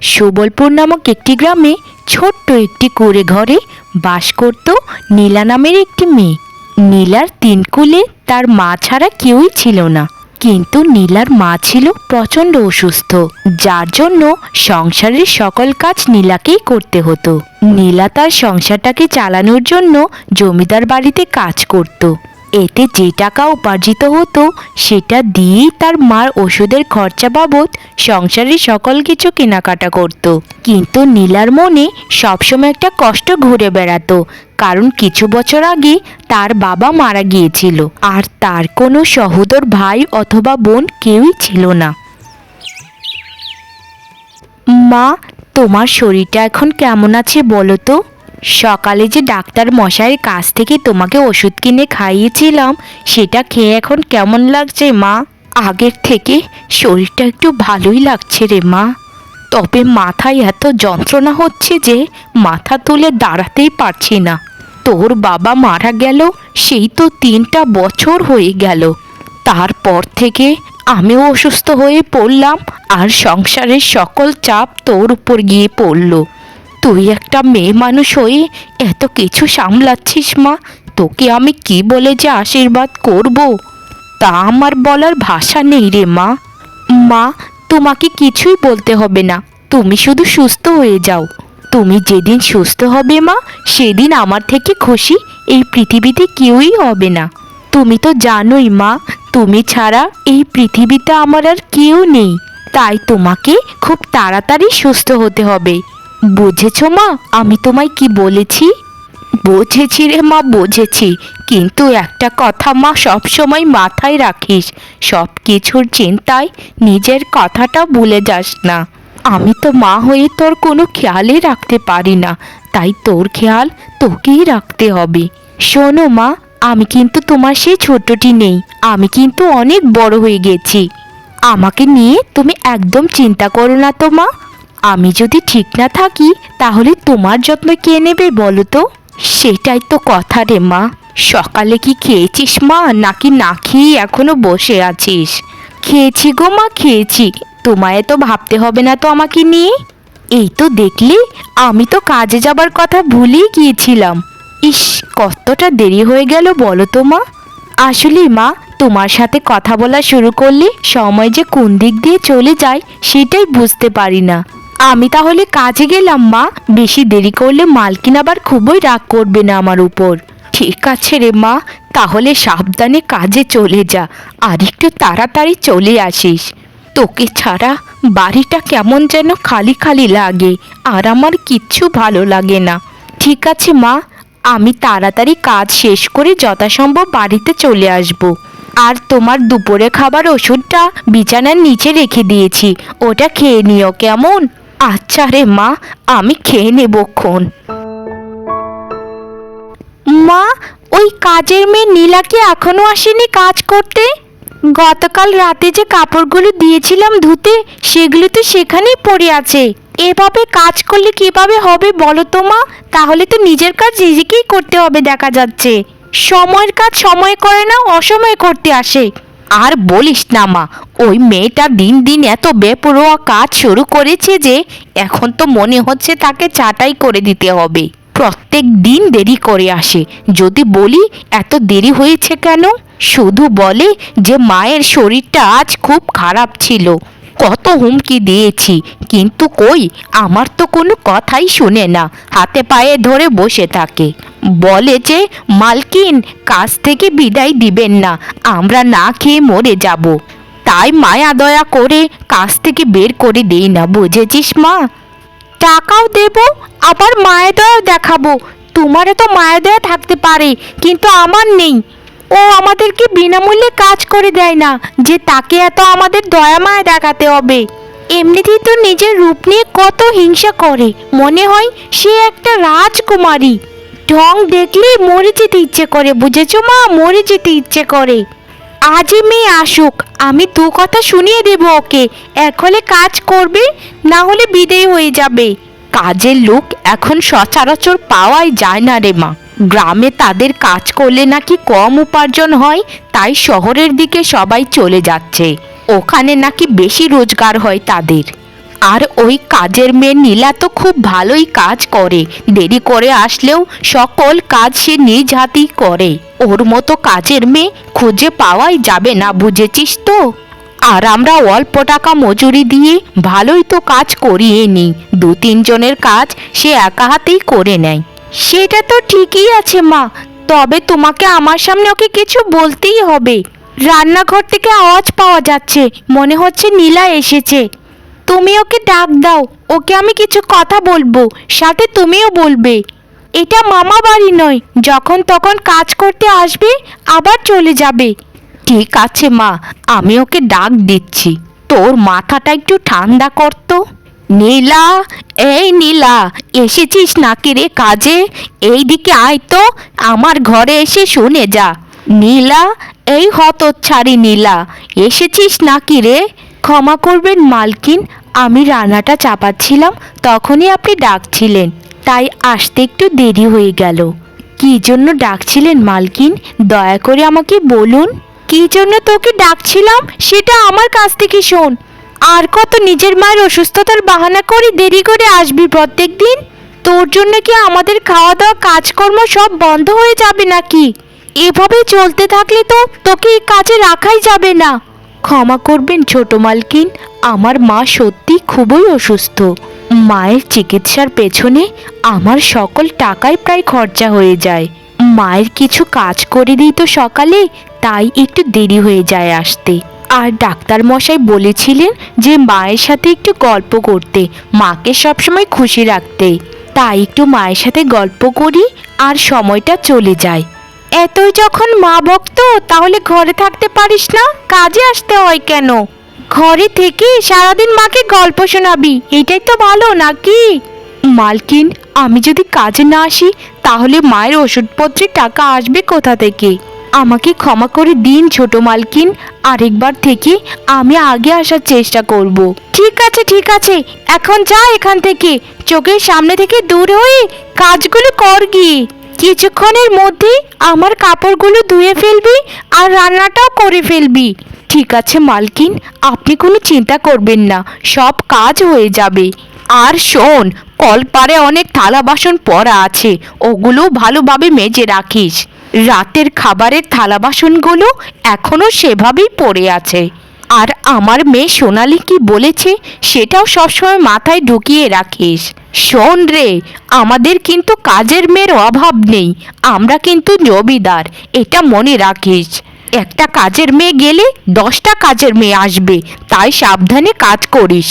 সুবলপুর নামক একটি গ্রামে ছোট্ট একটি কুড়ে ঘরে বাস করত নীলা নামের একটি মেয়ে। নীলার তিন কুলে তার মা ছাড়া কেউই ছিল না। কিন্তু নীলার মা ছিল প্রচণ্ড অসুস্থ। যার জন্য সংসারের সকল কাজ নীলাকেই করতে হতো। নীলা তার সংসারটাকে চালানোর জন্য জমিদার বাড়িতে কাজ করত। এতে যে টাকা উপার্জিত হতো, সেটা দিয়েই তার মার ওষুধের খরচা বাবদ সংসারের সকল কিছু কেনাকাটা করত। কিন্তু নীলার মনে সবসময় একটা কষ্ট ঘুরে বেড়াতো, কারণ কিছু বছর আগে তার বাবা মারা গিয়েছিল। আর তার কোনো সহোদর ভাই অথবা বোন কেউই ছিল না। মা, তোমার শরীরটা এখন কেমন আছে বলো তো? সকালে যে ডাক্তার মশাইয়ের কাছ থেকে তোমাকে ওষুধ কিনে খাইয়েছিলাম, সেটা খেয়ে এখন কেমন লাগছে মা? আগের থেকে শরীরটা একটু ভালোই লাগছে রে মা। তবে মাথায় এত যন্ত্রণা হচ্ছে যে মাথা তুলে দাঁড়াতেই পারছি না। তোর বাবা মারা গেল, সেই তো তিনটা বছর হয়ে গেল। তারপর থেকে আমিও অসুস্থ হয়ে পড়লাম, আর সংসারের সকল চাপ তোর উপর গিয়ে পড়ল। তুই একটা মেয়ে মানুষ হয়ে এত কিছু সামলাচ্ছিস মা, তোকে আমি কি বলে যে আশীর্বাদ করব? তা আমার বলার ভাষা নেই রে মা। মা, তোমাকে কিছুই বলতে হবে না, তুমি শুধু সুস্থ হয়ে যাও। তুমি যেদিন সুস্থ হবে মা, সেদিন আমার থেকে খুশি, এই পৃথিবীতে কেউই হবে না। তুমি তো জানোই মা, তুমি ছাড়া এই পৃথিবীতে আমার আর কেউ নেই। তাই তোমাকে খুব তাড়াতাড়ি সুস্থ হতে হবে। বুঝেছ মা? আমি তোমায় কি বলেছি? বুঝেছি রে মা, বুঝেছি। কিন্তু একটা কথা মা, সবসময় মাথায় রাখিস। সব কিছুর চিন্তায় নিজের কথাটা ভুলে যাস না। আমি তো মা হয়ে তোর কোনো খেয়ালই রাখতে পারি না। তাই তোর খেয়াল তোকেই রাখতে হবে। শোনো মা, আমি কিন্তু তোমার সেই ছোটটি নেই। আমি কিন্তু অনেক বড় হয়ে গেছি। আমাকে নিয়ে তুমি একদম চিন্তা করো না তো মা। আমি যদি ঠিক না থাকি, তাহলে তোমার যত্ন কে নেবে বলো তো? সেটাই তো কথা রে মা। সকালে কি খেয়েছিস মা, নাকি না খেয়ে এখনও বসে আছিস? খেয়েছি গো মা, খেয়েছি। তোমায় তো ভাবতে হবে না তো আমাকে নিয়ে। এই তো দেখলি, আমি তো কাজে যাবার কথা ভুলেই গিয়েছিলাম। ইস, কতটা দেরি হয়ে গেল বলো তো মা। আসলে মা, তোমার সাথে কথা বলা শুরু করলে সময় যে কোন দিক দিয়ে চলে যায়, সেটাই বুঝতে পারি না। আমি তাহলে কাজে গেলাম, মা। বেশি দেরি করলে মালকিন আবার খুবই রাগ করবে না আমার উপর। ঠিক আছে রে, মা। তাহলে সাবধানে কাজে চলে যা। আর একটু তাড়াতাড়ি চলে আসিস। তোকে ছাড়া বাড়িটা কেমন যেন খালি খালি লাগে, আর আমার কিচ্ছু ভালো লাগে না। ঠিক আছে, মা। আমি তাড়াতাড়ি কাজ শেষ করে যথাসম্ভব বাড়িতে চলে আসব। আর তোমার দুপুরে খাবার ওষুধটা বিছানার নিচে রেখে দিয়েছি। ওটা খেয়ে নিও কেমন? আচ্ছা রে মা, আমি খেয়ে নেবক্ষণ মা, ওই কাজের মেয়ে নীলা কি এখনও আসেনি কাজ করতে? গতকাল রাতে যে কাপড়গুলো দিয়েছিলাম ধুতে, সেগুলো তো সেখানেই পড়ে আছে। এভাবে কাজ করলে কীভাবে হবে বলো তো মা? তাহলে তো নিজের কাজ নিজেকেই করতে হবে দেখা যাচ্ছে। সময়ের কাজ সময় করে না, অসময়ে করতে আসে। আর বলিস না মা, ওই মেয়েটা দিন দিন এত বেপরোয়া কাজ শুরু করেছে যে এখন তো মনে হচ্ছে তাকে চাটাই করে দিতে হবে। প্রত্যেক দিন দেরি করে আসে, যদি বলি এত দেরি হয়েছে কেন? শুধু বলে যে মায়ের শরীরটা আজ খুব খারাপ ছিল। কত হুমকি দিয়েছি, কিন্তু কই, আমার তো কোনো কথাই শুনে না, হাতে পায়ে ধরে বসে থাকে। বলে যে, মালকিন কাজ থেকে বিদায় দিবেন না, আমরা না খেয়ে মরে যাব। তাই মায়া দয়া করে কাজ থেকে বের করে দেই না, বুঝেছিস মা? টাকাও দেব, আবার মায়া দয়াও দেখাবো। তোমারও তো মায়া দয়া থাকতে পারে, কিন্তু আমার নেই। ও আমাদেরকে বিনামূল্যে কাজ করে দেয় না, যে তাকে এত আমাদের দয়া মায়া দেখাতে হবে। এমনিতেই তো নিজের রূপ নিয়ে কত হিংসা করে। মনে হয় সে একটা রাজকুমারী। ঢং দেখলেই মরে যেতে ইচ্ছে করে, বুঝেছ মা? মরে যেতে ইচ্ছে করে। আজই মেয়ে আসুক, আমি দু কথা শুনিয়ে দেব ওকে। এক হলে কাজ করবে না হলে বিদেয় হয়ে যাবে। কাজের লোক এখন সচরাচর পাওয়াই যায় না রে মা। গ্রামে তাদের কাজ করলে নাকি কম উপার্জন হয়, তাই শহরের দিকে সবাই চলে যাচ্ছে। ওখানে নাকি বেশি রোজগার হয় তাদের। আর ওই কাজের মেয়ে নীলা তো খুব ভালোই কাজ করে। দেরি করে আসলেও সকল কাজ সে নিজ হাতেই করে। ওর মতো কাজের মেয়ে খুঁজে পাওয়াই যাবে না, বুঝেছিস তো? আর আমরা অল্প টাকা মজুরি দিয়ে ভালোই তো কাজ করিয়ে নিই। দু তিনজনের কাজ সে একা হাতেই করে নেয়। সেটা তো ঠিকই আছে মা, তবে তোমাকে আমার সামনে ওকে কিছু বলতেই হবে। রান্নাঘর থেকে আওয়াজ পাওয়া যাচ্ছে, মনে হচ্ছে নীলা এসেছে। তুমি ওকে ডাক দাও, ওকে আমি কিছু কথা বলব, সাথে তুমিও বলবে। এটা মামা বাড়ি নয়, যখন তখন কাজ করতে আসবে, আবার চলে যাবে। ঠিক আছে মা, আমি ওকে ডাক দিচ্ছি। তোর মাথাটা একটু ঠান্ডা করতো নীলা, এই নীলা, এসেছিস নাকি রে কাজে? এইদিকে আয় তো, আমার ঘরে এসে শুনে যা। নীলা, এই হতচ্ছাড়ি নীলা, এসেছিস নাকি রে? ক্ষমা করবেন, মালকিন। আমি রান্নাটা চাপাচ্ছিলাম, তখনই আপনি ডাকছিলেন। তাই আসতে একটু দেরি হয়ে গেল। কি জন্য ডাকছিলেন, মালকিন? দয়া করে আমাকে বলুন। কি জন্য তোকে ডাকছিলাম, সেটা আমার কাছ থেকে শোন। আর কত নিজের মায়ের অসুস্থতার বাহানা করে দেরি করে আসবি প্রত্যেক দিন তোর জন্য কি আমাদের খাওয়া দাওয়া কাজকর্ম সব বন্ধ হয়ে যাবে নাকি? এভাবে চলতে থাকলে তো তোকে কাজে রাখাই যাবে না। ক্ষমা করবেন ছোট মালকিন। আমার মা সত্যি খুবই অসুস্থ। মায়ের চিকিৎসার পেছনে আমার সকল টাকাই প্রায় খরচা হয়ে যায়। মায়ের কিছু কাজ করে দিই তো সকালে, তাই একটু দেরি হয়ে যায় আসতে। আর ডাক্তার মশাই বলেছিলেন যে, মায়ের সাথে একটু গল্প করতে, মাকে সবসময় খুশি রাখতে। তাই একটু মায়ের সাথে গল্প করি আর সময়টা চলে যায়। এতই যখন মা ভক্ত, তাহলে ঘরে থাকতে পারিস না? কাজে আসতে হয় কেন? ঘরে থেকে সারাদিন মাকে গল্প শোনাবি, এটাই তো ভালো, নাকি? মালকিন, আমি যদি কাজে না আসি, তাহলে মায়ের ওষুধপত্রের টাকা আসবে কোথা থেকে? আমাকে ক্ষমা করে দিন ছোট মালকিন, আরেকবার থেকে আমি আগে আসার চেষ্টা করব। ঠিক আছে ঠিক আছে, এখন যা এখান থেকে। চোখের সামনে থেকে দূর হয়ে কাজগুলো কর গিয়ে। কিছুক্ষণের মধ্যেই আমার কাপড়গুলো ধুয়ে ফেলবি আর রান্নাটাও করে ফেলবি। ঠিক আছে, মালকিন, আপনি কোনো চিন্তা করবেন না, সব কাজ হয়ে যাবে। আর শোন, কলপারে অনেক থালা বাসন পড়া আছে, ওগুলো ভালোভাবে মেজে রাখিস। রাতের খাবারের থালা বাসনগুলো এখনও সেভাবেই পড়ে আছে। আর আমার মেয়ে সোনালি কি বলেছে সেটাও সবসময় মাথায় ঢুকিয়ে রাখিস। শোন রে, আমাদের কিন্তু কাজের মেয়ের অভাব নেই, আমরা কিন্তু জমিদার, এটা মনে রাখিস। একটা কাজের মেয়ে গেলে দশটা কাজের মেয়ে আসবে, তাই সাবধানে কাজ করিস।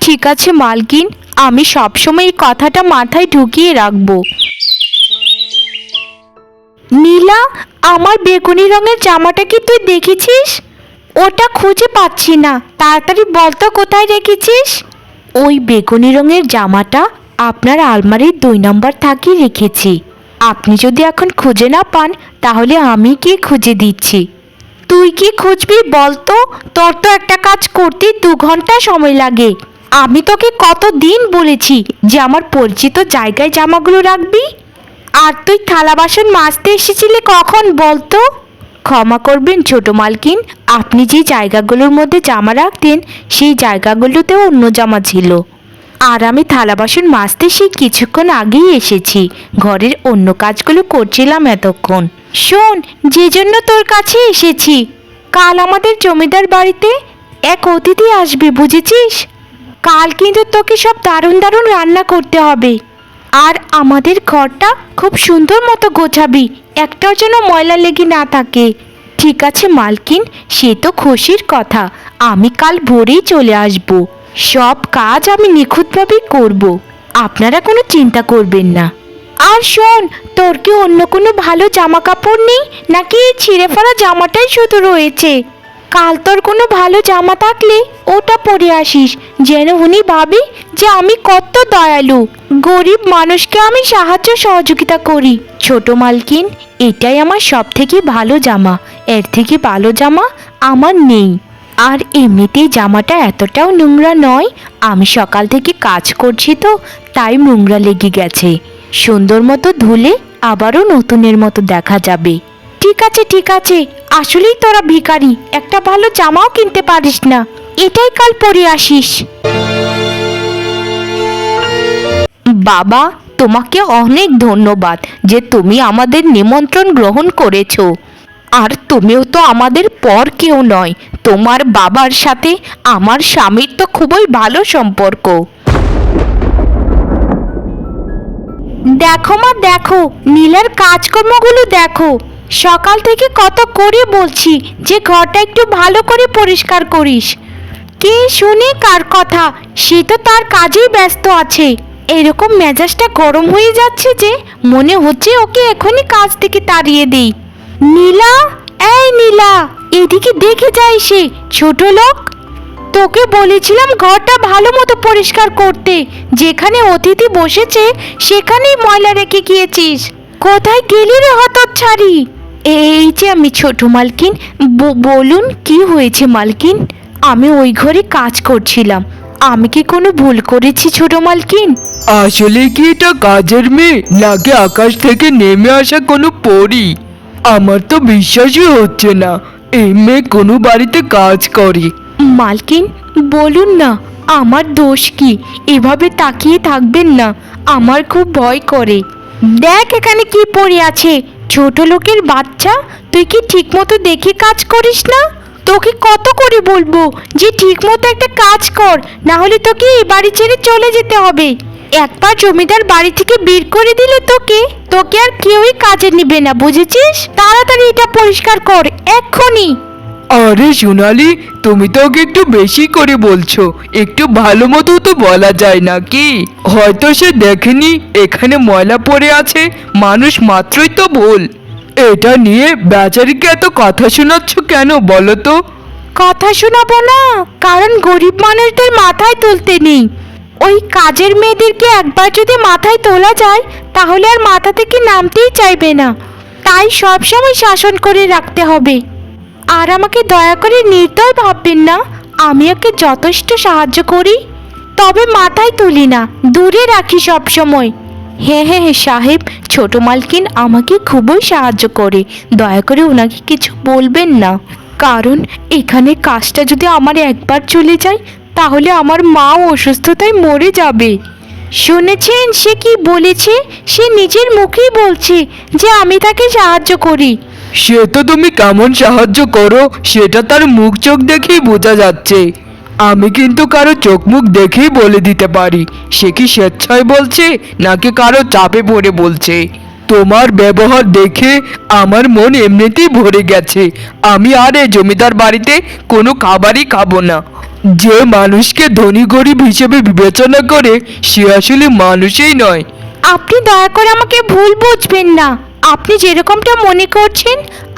ঠিক আছে মালকিন, আমি সবসময় এই কথাটা মাথায় ঢুকিয়ে রাখব। নীলা, আমার বেগুনি রঙের জামাটা কি তুই দেখেছিস? ওটা খুঁজে পাচ্ছি না। তাড়াতাড়ি বলতো কোথায় রেখেছিস? ওই বেগুনি রঙের জামাটা আপনার আলমারির দুই নম্বর থাকি রেখেছি। আপনি যদি এখন খুঁজে না পান, তাহলে আমি কি খুঁজে দিচ্ছি? তুই কি খুঁজবি বলতো তোর তো একটা কাজ করতে দু ঘণ্টা সময় লাগে। আমি তোকে কত দিন বলেছি যে আমার পরিচিত জায়গায় জামাগুলো রাখবি? আর তুই থালা বাসন মাজতে এসেছিলি কখন বলতো ক্ষমা করবেন ছোট মালকিন। আপনি যে জায়গাগুলোর মধ্যে জামা রাখতেন, সেই জায়গাগুলোতেও অন্য জামা ছিল। আর আমি থালা বাসন মাজতে সেই কিছুক্ষণ আগেই এসেছি। ঘরের অন্য কাজগুলো করছিলাম এতক্ষণ। শোন, যে জন্য তোর কাছে এসেছি। কাল আমাদের জমিদার বাড়িতে এক অতিথি আসবে, বুঝেছিস? কাল কিন্তু তোকে সব দারুণ দারুণ রান্না করতে হবে। আর আমাদের ঘরটা খুব সুন্দর মতো গোছাবি। একটাও যেন ময়লা লেগে না থাকে। ঠিক আছে, মালকিন, সে তো খুশির কথা। আমি কাল ভোরেই চলে আসব। সব কাজ আমি নিখুঁতভাবেই করব। আপনারা কোনো চিন্তা করবেন না। আর শোন, তোর কি অন্য কোনো ভালো জামা কাপড় নেই? নাকি ছিঁড়ে ফেলা জামাটাই শুধু রয়েছে? কাল তোর কোনো ভালো জামা থাকলে ওটা পরে আসিস। যেন উনি ভাবি যে আমি কত দয়ালু। গরিব মানুষকে আমি সাহায্য সহযোগিতা করি। ছোট মালকিন, এটাই আমার সব থেকে ভালো জামা। এর থেকে ভালো জামা আমার নেই। আর এমনিতেই জামাটা এতটাও নোংরা নয়, আমি সকাল থেকে কাজ করছি তো, তাই নোংরা লেগে গেছে। সুন্দর মতো ধুলে আবারও নতুনের মতো দেখা যাবে। ঠিক আছে ঠিক আছে আসলেই তোরা ভিখারি, একটা ভালো জামাও কিনতে পারিস না। এটাই কাল পরে আসিস। বাবা, তোমাকে অনেক ধন্যবাদ যে তুমি আমাদের নিমন্ত্রণ গ্রহণ করেছ। আর তুমিও তো আমাদের পর কেউ নয়, তোমার বাবার সাথে আমার স্বামীর তো খুবই ভালো সম্পর্ক। দেখো মা, দেখো, নীলার কাজকর্মগুলো দেখো। সকাল থেকে কত করে বলছি যে ঘরটা একটু ভালো করে পরিষ্কার করিস। কে শুনে কার কথা, সে তো তার কাজেই ব্যস্ত আছে। এরকম মেজাজটা গরম হয়ে যাচ্ছে যে মনে হচ্ছে ওকে এখনই কাজ থেকে তাড়িয়ে দেই। নীলা, এই নীলা, এদিকে দেখে যাই সে ছোট লোক। তোকে বলেছিলাম ঘরটা ভালো মতো পরিষ্কার করতে, যেখানে অতিথি বসেছে সেখানেই ময়লা রেখে গিয়েছিস। কোথায় গেলি রে হতচ্ছাড়ি এই যে আমি ছোট মালকিন বলুন কি হয়েছে মালকিন? আমি ওই ঘরে কাজ করছিলাম। আমি কি কোনো ভুল করেছি ছোট মালকিন? আসলে কি এটা কাজের মেয়ে? নাকি আকাশ থেকে নেমে আসা কোনো পরী? আমার তো বিশ্বাসই হচ্ছে না এই মেয়ে কোনো বাড়িতে কাজ করে। মালকিন বলুন না আমার দোষ কি? এভাবে তাকিয়ে থাকবেন না আমার খুব ভয় করে। দেখ এখানে কি পড়ে আছে। ছোট লোকের বাচ্চা, তুই কি ঠিকমতো দেখে কাজ করিস না? তোকে কত করে বলব যে ঠিকমতো একটা কাজ কর, না হলে তোকে এই বাড়ি ছেড়ে চলে যেতে হবে। একবার জমিদার বাড়ি থেকে বের করে দিলে তোকে তোকে আর কেউই কাজে নিবে না, বুঝেছিস? তাড়াতাড়ি এটা পরিষ্কার কর, এক্ষুনি। আরে সোনালি, তুমি তো ওকে একটু বেশি করে বলছো। একটু ভালো মতো তো বলা যায় নাকি হয়তো সে দেখেনি, এখানে ময়লা পড়ে আছে, মানুষ মাত্রই তো ভুল। এটা নিয়ে বেচারিকে এত কথা শোনাচ্ছ কেন বলো তো? কথা শোনাবো না, কারণ গরিব মানুষদের মাথায় তুলতে নেই। ওই কাজের মেয়েদেরকে একবার যদি মাথায় তোলা যায়, তাহলে আর মাথা থেকে নামতেই চাইবে না। তাই সবসময় শাসন করে রাখতে হবে। আর আমাকে দয়া করে নির্দয় ভাববেন না। আমি ওকে যথেষ্ট সাহায্য করি। তবে মাথায় তুলি না, দূরে রাখি সব সময় হ্যাঁ হ্যাঁ হ্যাঁ সাহেব, ছোট মালকিন আমাকে খুবই সাহায্য করে। দয়া করে ওনাকে কিছু বলবেন না। কারণ এখানে কাজটা যদি আমার একবার চলে যায়, তাহলে আমার মাও অসুস্থতায় মরে যাবে। শুনেছেন সে কি বলেছে? সে নিজের মুখেই বলছে যে আমি তাকে সাহায্য করি। সে তো তুমি কেমন সাহায্য করো, সেটা তার মুখ চোখ দেখেই বোঝা যাচ্ছে। আমি কিন্তু কারও চোখ মুখ দেখেই বলে দিতে পারি। সে কি স্বেচ্ছায় বলছে, নাকি কারও চাপে পড়ে বলছে? তোমার ব্যবহার দেখে আমার মন এমনিতেই ভরে গেছে। আমি আর এ জমিদার বাড়িতে কোনো খাবারই খাব না। যে মানুষকে ধনী গরিব হিসেবে বিবেচনা করে, সে আসলে মানুষই নয়। আপনি দয়া করে আমাকে ভুল বুঝবেন না। আপনি যেরকমটা মনে করছেন,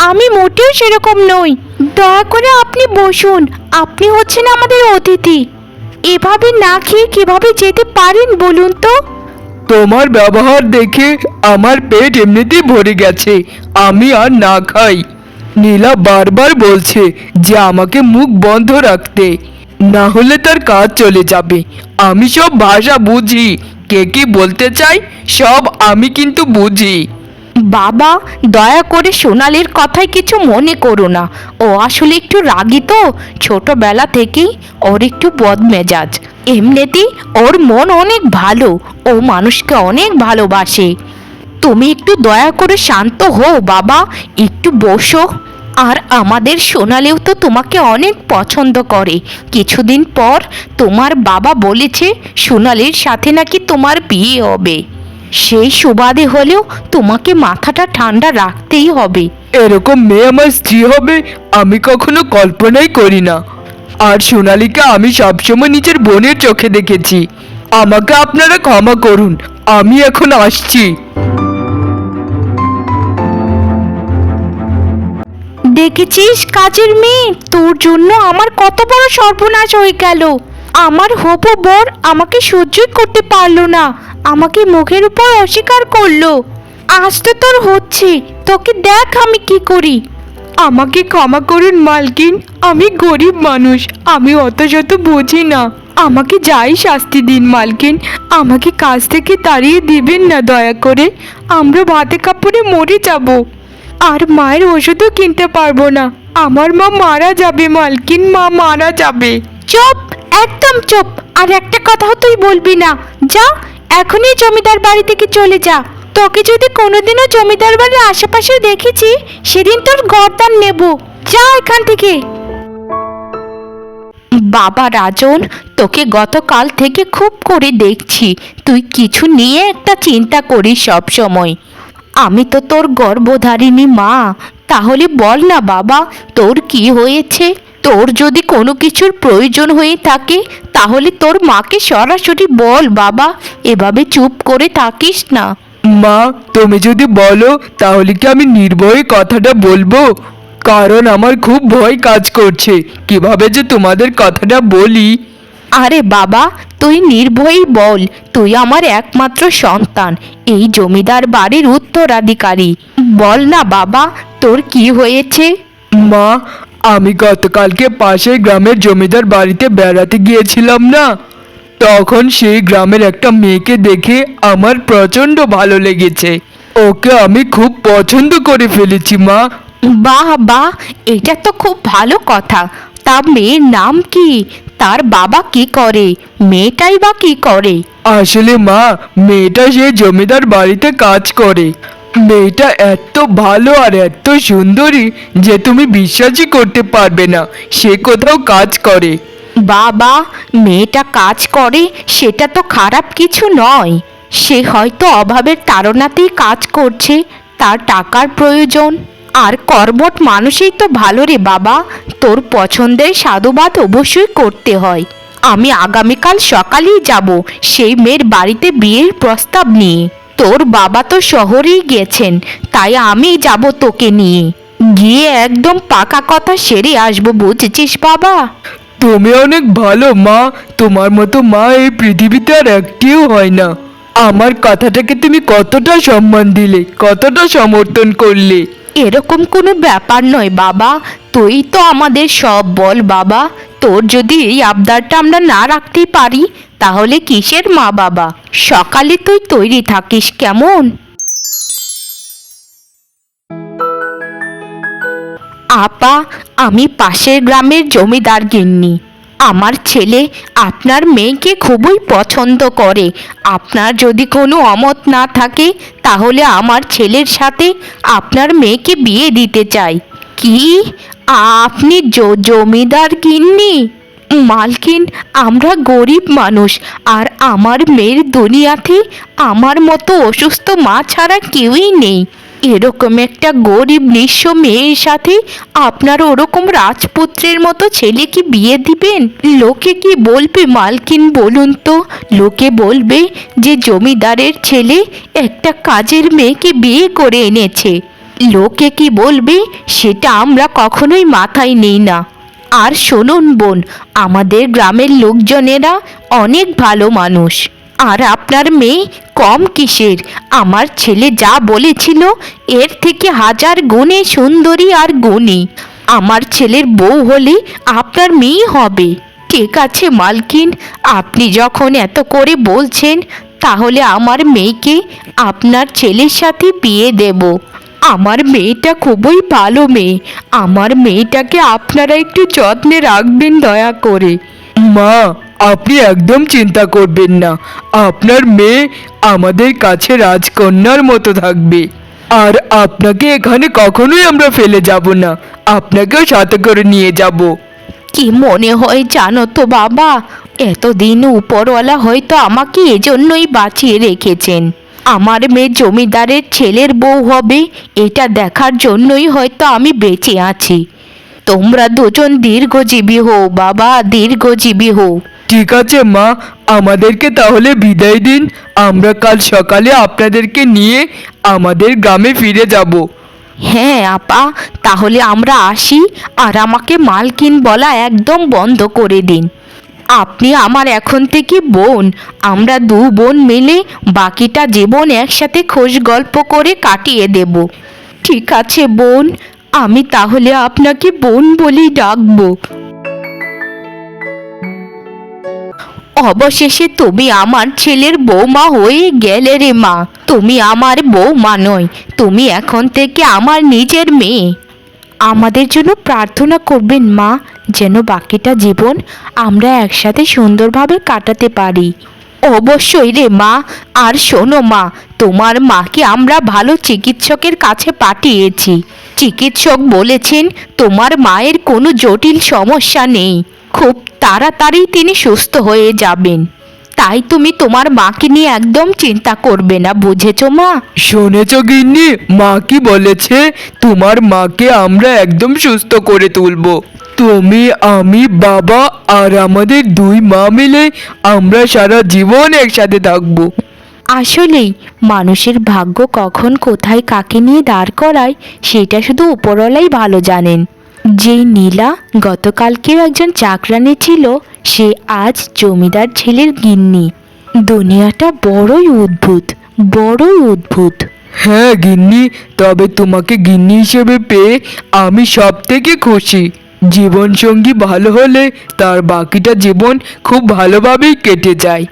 আমি মোটেও সেরকম নই। দয়া করে আপনি বসুন, আপনি হচ্ছেন আমাদের অতিথি। এভাবে না খেয়ে কীভাবে যেতে পারেন বলুন তো? তোমার ব্যবহার দেখে আমার পেট এমনিতেই ভরে গেছে, আমি আর না খাই। নীলা বারবার বলছে যে আমাকে মুখ বন্ধ রাখতে, না হলে তার কাজ চলে যাবে। আমি সব ভাষা বুঝি, কে কি বলতে চাই সব আমি কিন্তু বুঝি। বাবা, দয়া করে সোনালির কথায় কিছু মনে করো না। ও আসলে একটু রাগী তো। ছোটবেলা থেকেই ওর একটু বদমেজাজ। এমনিতেই ওর মন অনেক ভালো। ও মানুষকে অনেক ভালোবাসে। তুমি একটু দয়া করে শান্ত হও বাবা, একটু বসো। আর আমাদের সোনালিও তো তোমাকে অনেক পছন্দ করে। কিছুদিন পর তোমার বাবা বলেছে সোনালির সাথে নাকি তোমার বিয়ে হবে। সেই সুবাদে হলেও তোমাকে মাথাটা ঠান্ডা রাখতেই হবে। এরকম মেয়ে আমার স্ত্রী হবে আমি কখনো কল্পনাই করি না। আর সোনালীকে আমি সবসময় নিজের বোনের চোখে দেখেছি। আমাকে আপনারা ক্ষমা করুন আমি এখন আসছি। দেখেছিস কাজের মেয়ে? তোর জন্য আমার কত বড় সর্বনাশ হয়ে গেল। আমার হবু বর আমাকে সহ্যই করতে পারল না, আমাকে মুখের উপর অস্বীকার করল। আজ তো তোর হচ্ছে, তোকে দেখ আমি কি করি। আমাকে ক্ষমা করুন মালকিন, আমি গরিব মানুষ, আমি অত যত বুঝি না। আমাকে যাই শাস্তি দিন মালকিন, আমাকে কাজ থেকে তাড়িয়ে দিবেন না দয়া করে, আমরা ভাতে কাপড়ে মরে যাব। আর মায়ের ওষুধও কিনতে পারব না, আমার মা মারা যাবে মালকিন, মা মারা যাবে। চুপ! একদম চুপ। আর একটা কথাও তুই বলবি না। যা, এখনই জমিদার বাড়ি থেকে চলে যা। তোকে যদি কোনোদিনও জমিদার বাড়ির আশেপাশে দেখেছি, সেদিন তোর গর্দান নেব। যা এখান থেকে। বাবা রাজন, তোকে গতকাল থেকে খুব করে দেখছি। তুই কিছু নিয়ে একটা চিন্তা করিস সব সময় আমি তো তোর গর্ভধারিণী মা। তাহলে বল না বাবা, তোর কি হয়েছে? তোর যদি কোনো কিছুর প্রয়োজন হয়ে থাকে তাহলে তোর মাকে সরাসরি বল বাবা। এভাবে চুপ করে থাকিস না। মা তুমি যদি বলো তাহলে কি আমি নির্ভয়ে কথাটা বলব? কারণ আমার খুব ভয় কাজ করছে। কীভাবে যে তোমাদের কথাটা বলি? আরে বাবা তুই নির্ভয়ই বল। তুই আমার একমাত্র সন্তান। এই জমিদার বাড়ির উত্তরাধিকারী। বল না বাবা তোর কি হয়েছে? মা আমি গতকালকে পাশের গ্রামের জমিদার বাড়িতে বেড়াতে গিয়েছিলাম না। তখন সেই গ্রামের একটা মেয়েকে দেখে আমার প্রচণ্ড ভালো লেগেছে। ওকে আমি খুব পছন্দ করে ফেলেছি মা। বাহ বাহ এটা তো খুব ভালো কথা। তা মেয়ের নাম কি? তার বাবা কি করে? মেয়েটাই বা কি করে? আসলে মা মেয়েটা সে জমিদার বাড়িতে কাজ করে। মেয়েটা এত ভালো আর এত সুন্দরী যে তুমি বিশ্বাসই করতে পারবে না, সে কোথাও কাজ করে। বাবা, মেয়েটা কাজ করে সেটা তো খারাপ কিছু নয়। সে হয়তো অভাবের তাড়নাতেই কাজ করছে, তার টাকার প্রয়োজন। আর কর্মট মানুষই তো ভালো রে বাবা, তোর পছন্দের সাধুবাদ অবশ্যই করতে হয়। আমি আগামীকাল সকালেই যাব সেই মেয়ের বাড়িতে বিয়ের প্রস্তাব নিয়ে। তোর বাবা তো শহরেই গেছেন তাই আমি যাব তোকে নিয়ে। গিয়ে একদম পাকা কথা সেরে আসব বুঝেছিস বাবা? তুমি অনেক ভালো মা। তোমার মতো মা এই পৃথিবীতে আর একটিও হয় না। আমার কথাটাকে তুমি কতটা সম্মান দিলে কতটা সমর্থন করলে? এরকম কোনো ব্যাপার নয় বাবা। তুই তো আমাদের সব বল বাবা। তোর যদি এই আবদারটা আমরা না রাখতেই পারি, তাহলে কিসের মা বাবা? সকালে তুই তৈরি থাকিস কেমন? আপা, আমি পাশের গ্রামের জমিদার গিন্নি। আমার ছেলে আপনার মেয়েকে খুবই পছন্দ করে। আপনার যদি কোনো অমত না থাকে, তাহলে আমার ছেলের সাথে আপনার মেয়েকে বিয়ে দিতে চাই। কি? আপনি জমিদার কিননি? মালকিন আমরা গরিব মানুষ, আর আমার মেয়ের দুনিয়াতে আমার মতো অসুস্থ মা ছাড়া কেউই নেই। এরকম একটা গরিব নিঃস্ব মেয়ের সাথে আপনার ওরকম রাজপুত্রের মতো ছেলে কি বিয়ে দিবেন? লোকে কি বলবে মালকিন বলুন তো? লোকে বলবে যে জমিদারের ছেলে একটা কাজের মেয়েকে বিয়ে করে এনেছে। লোকে কি বলবে সেটা আমরা কখনোই মাথায় নেই না। আর শুনুন বোন, আমাদের গ্রামের লোকজনেরা অনেক ভালো মানুষ। আর আপনার মেয়ে কম কিসের? আমার ছেলে যা বলেছিল, এর থেকে হাজার গুণে সুন্দরী আর গুণী। আমার ছেলের বউ হলে আপনার মেয়ে হবে। ঠিক আছে মালকিন, আপনি যখন এত করে বলছেন, তাহলে আমার মেয়েকে আপনার ছেলের সাথে বিয়ে দেব। আমার মেয়েটা খুবই ভালো মেয়ে। আমার মেয়েটাকে আপনারা একটু যত্নে রাখবেন দয়া করে। মা আপনি একদম চিন্তা করবেন না। আপনার মেয়ে আমাদের কাছে রাজকন্যার মতো থাকবে। আর আপনাকে এখানে কখনোই আমরা ফেলে যাব না। আপনাকেও সাথে করে নিয়ে যাব। কি মনে হয় জানো তো বাবা? এতদিন উপরওয়ালা হয়তো আমাকে এজন্যই বাঁচিয়ে রেখেছেন। আমার মেয়ে জমিদারের ছেলের বউ হবে এটা দেখার জন্যই হয়তো আমি বেঁচে আছি। তোমরা দুজন দীর্ঘজীবী হও বাবা দীর্ঘজীবী হও। ঠিক আছে মা। আমাদেরকে তাহলে বিদায় দিন। আমরা কাল সকালে আপনাদেরকে নিয়ে আমাদের গ্রামে ফিরে যাব। হ্যাঁ আপা তাহলে আমরা আসি। আর আমাকে মালকিন বলা একদম বন্ধ করে দিন। আপনি আমার এখন থেকে বোন। আমরা দু বোন মিলে বাকিটা জীবন একসাথে খোশ গল্প করে কাটিয়ে দেব। ঠিক আছে বোন, আমি তাহলে আপনাকে বোন বলেই ডাকবো। অবশেষে তুমি আমার ছেলের বৌমা হয়ে গেলে রে মা। তুমি আমার বৌমা নয়, তুমি এখন থেকে আমার নিজের মেয়ে। আমাদের জন্য প্রার্থনা করবেন মা, যেন বাকিটা জীবন আমরা একসাথে সুন্দরভাবে কাটাতে পারি। অবশ্যই রে মা, আর শোনো মা, তোমার মাকে আমরা ভালো চিকিৎসকের কাছে পাঠিয়েছি। চিকিৎসক বলেছেন, তোমার মায়ের কোনো জটিল সমস্যা নেই। খুব তাড়াতাড়ি তিনি সুস্থ হয়ে যাবেন। তাই তুমি তোমার মাকে নিয়ে একদম চিন্তা করবে না বুঝেছ মা? শুনেছ গিন্নি? মা কি বলেছে? তোমার মাকে আমরা একদম সুস্থ করে তুলবো। তুমি আমি বাবা আর আমাদের দুই মা মিলে আমরা সারা জীবন একসাথে থাকব। আসলেই মানুষের ভাগ্য কখন কোথায় কাকে নিয়ে দাঁড় করায় সেটা শুধু উপরওয়ালাই ভালো জানেন। যেই নীলা গতকালকেও একজন চাকরানি ছিল সে আজ জমিদার ছেলের গিন্নি। দুনিয়াটা বড়ই অদ্ভুত বড়ই অদ্ভুত। হ্যাঁ গিন্নি, তবে তোমাকে গিন্নি হিসেবে পেয়ে আমি সব থেকে খুশি। জীবনসঙ্গী ভালো হলে তার বাকিটা জীবন খুব ভালোভাবেই কেটে যায়।